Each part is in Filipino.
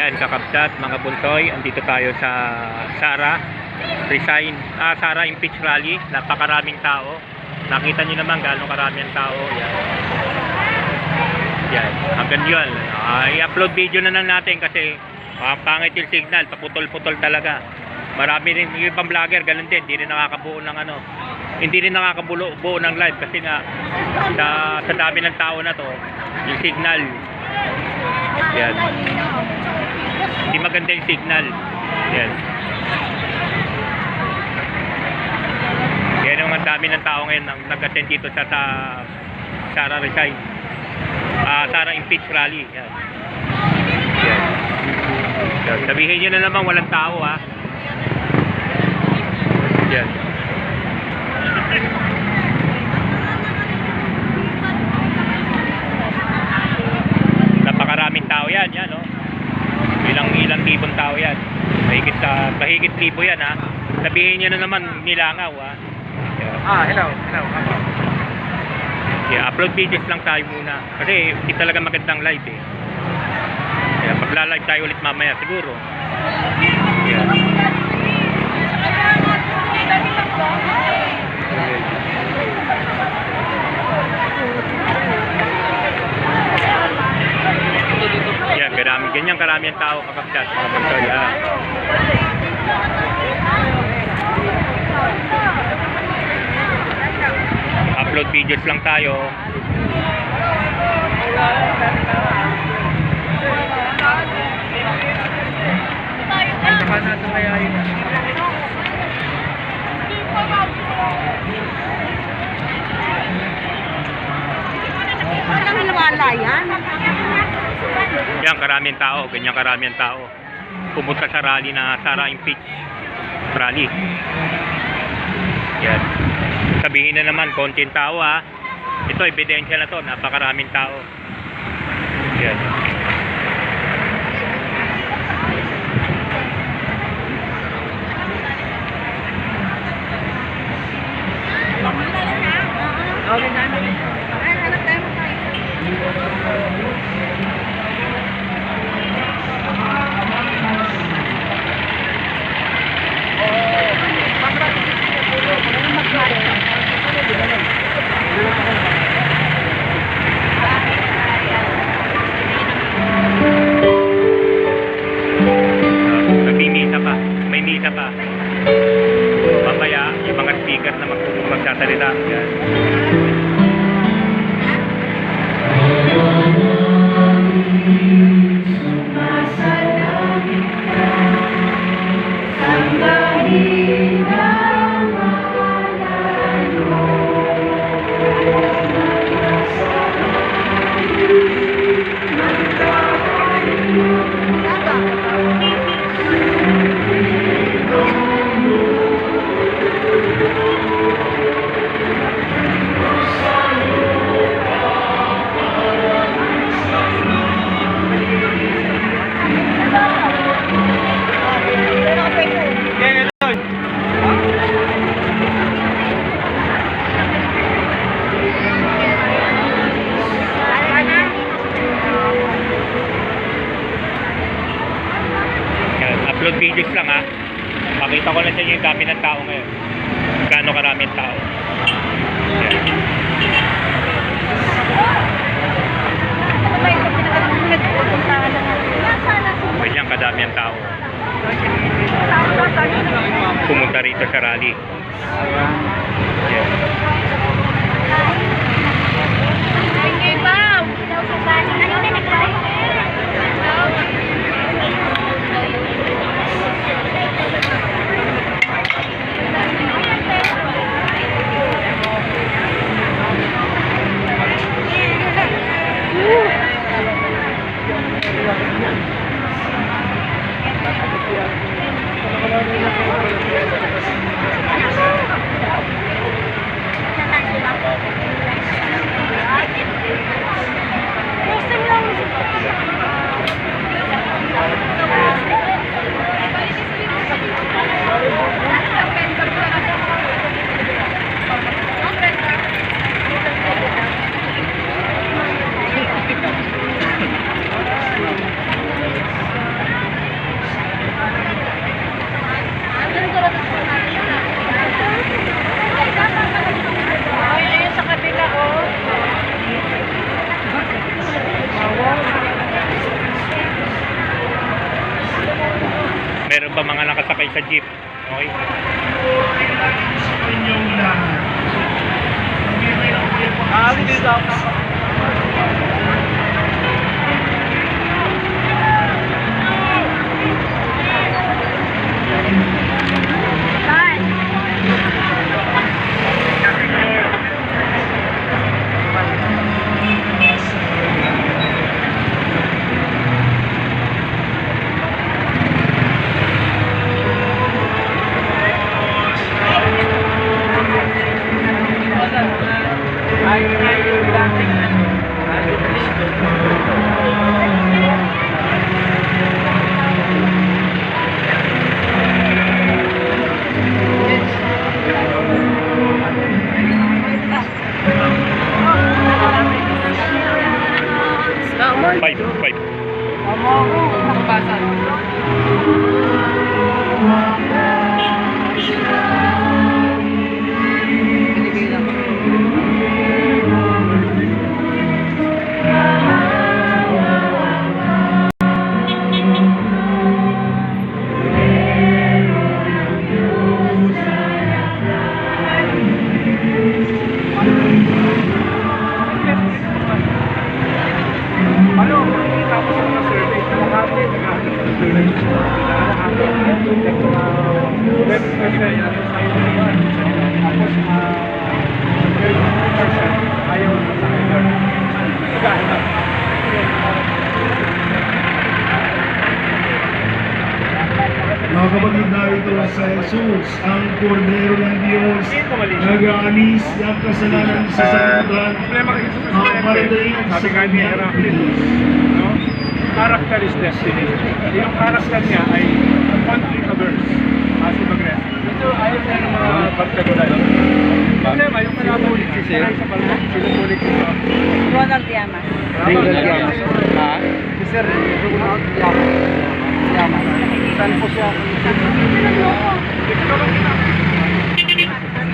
Ayan, kakabsat, mga buntoy, andito tayo sa Sara, resign, ah, Sara Impeach Rally, napakaraming tao. Nakita niyo naman gaano karami ang tao. Yan. Yan, hanggang yun. Ah, i-upload video na lang natin kasi ah, pangit yung signal, paputol-putol talaga. Marami rin, yung ibang vlogger, ganun din, hindi rin nakakabuo ng ano, hindi rin nakakabuo buo ng live kasi nga sa, sa dami ng tao na to, yung signal, yan, hindi maganda yung signal. Yan. Yan yung ang dami ng tao ngayon ang nag-attend dito sa, sa Sara Resign. Ah, Sara Impeach Rally. Yan. Yan. Yan. Sabihin nyo na naman walang tao ha. Yan. Napakaraming tao yan, yan oh. Ilang ilang libong tao yan. Mahigit sa mahigit libo yan ha. Sabihin nyo na naman nilangaw ha. Ah, hello. Hello. Hello. Yeah, upload videos lang tayo muna. Kasi hindi talaga magandang live eh. Kaya pagla-live tayo ulit mamaya siguro. Yeah. Yan, karami, ganyan karami ang tao kakapsat. Mga pagsoy, ah. Upload videos lang tayo. Ay, saka nasa yan. Karaming tao, ganyan karaming tao. Pumunta sa rally na Sara Impeach rally. Yan. Sabihin na naman, konting tao ha. Ito, ebidensya na to, napakaraming tao. Yan. Okay mag magsasalita. Yan. Jeep. Sa Jesus, ang kordero ng Diyos, nag-aalis ng kasalanan sa sanlibutan, Problema kayo sa ang parating sa ni Heraclitus, no? Character is destiny. Yung character niya ay conflict averse. Ah, si Bagres. Ito, ayaw niya ng mga pagkagulan. Problema, yung kalabulit si Sir. Sa balbo, sinubulit ko sa... Ronald Llamas. Ronald Llamas. Ha? Sir, Ronald. Llamas. Saan po siya? Ito lang ina.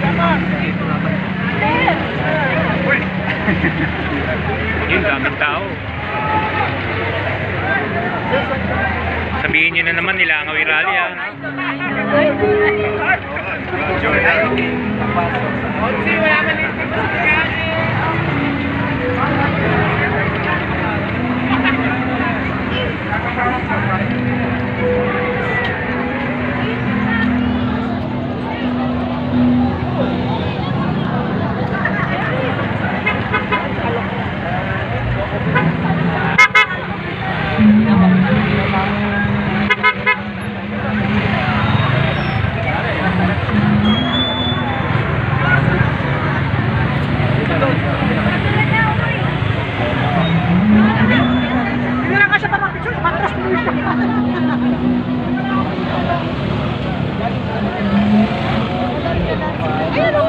Llamas! Uy! Yun, daming tao. Sabihin nyo na naman nila ang away rally ah. Hindi lang kasi pa picture, matras mo Ayun o.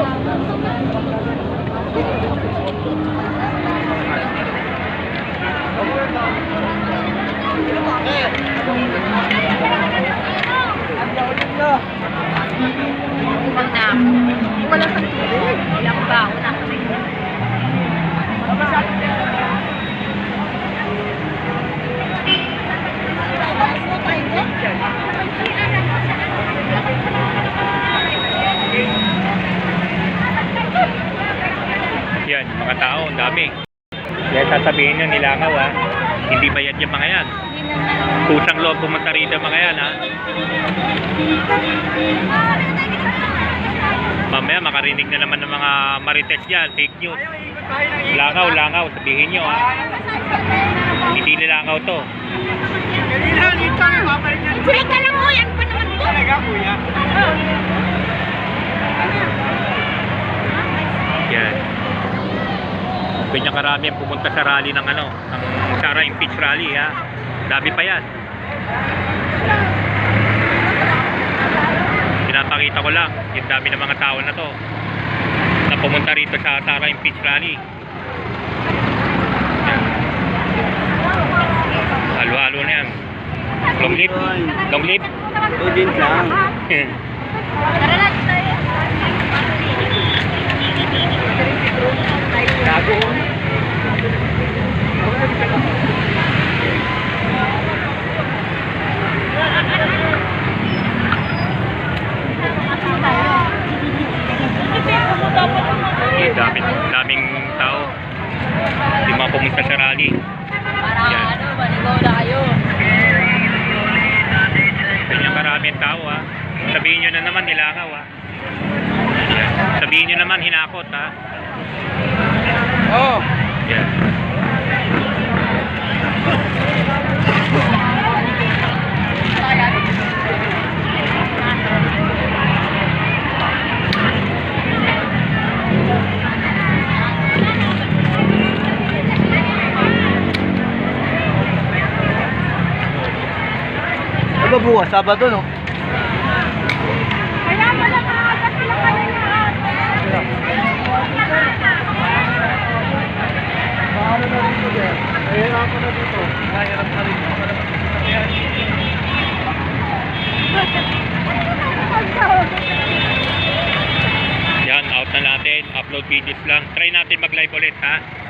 Wala sa tubig. Ilang bao na kami. Yan, mga tao, ang dami. Kaya sasabihin nyo, nilangaw ah. Hindi bayad yung mga yan. Kusang loob pumunta rito mga yan ah. Mamaya makarinig na naman ng mga marites yan, fake news. Langaw, langaw, sabihin nyo ah. Hindi nilangaw to. Kulit ka lang mo, yan pa naman to. Talaga, kuya. Yan. Ganyan karami ang pumunta sa rally ng ano, ng Sara Impeach Rally ha. Dami pa yan. Pinapakita ko lang, yung dami ng mga tao na to na pumunta rito sa Sara Impeach Rally. Halo-halo na yan. Long live. Long live. Udin lang. Tara na, tayo. Gago. Ang daming, daming tao. Hindi mapumunta sa rally. Para ano, maligaw na kayo. Kanya maraming tao ha. Sabihin nyo na naman nilakaw ah. ha. Sabihin nyo naman hinakot ha. Oh. Yeah. Ano ba bukas? Sabado, no? try natin mag live ulit ha?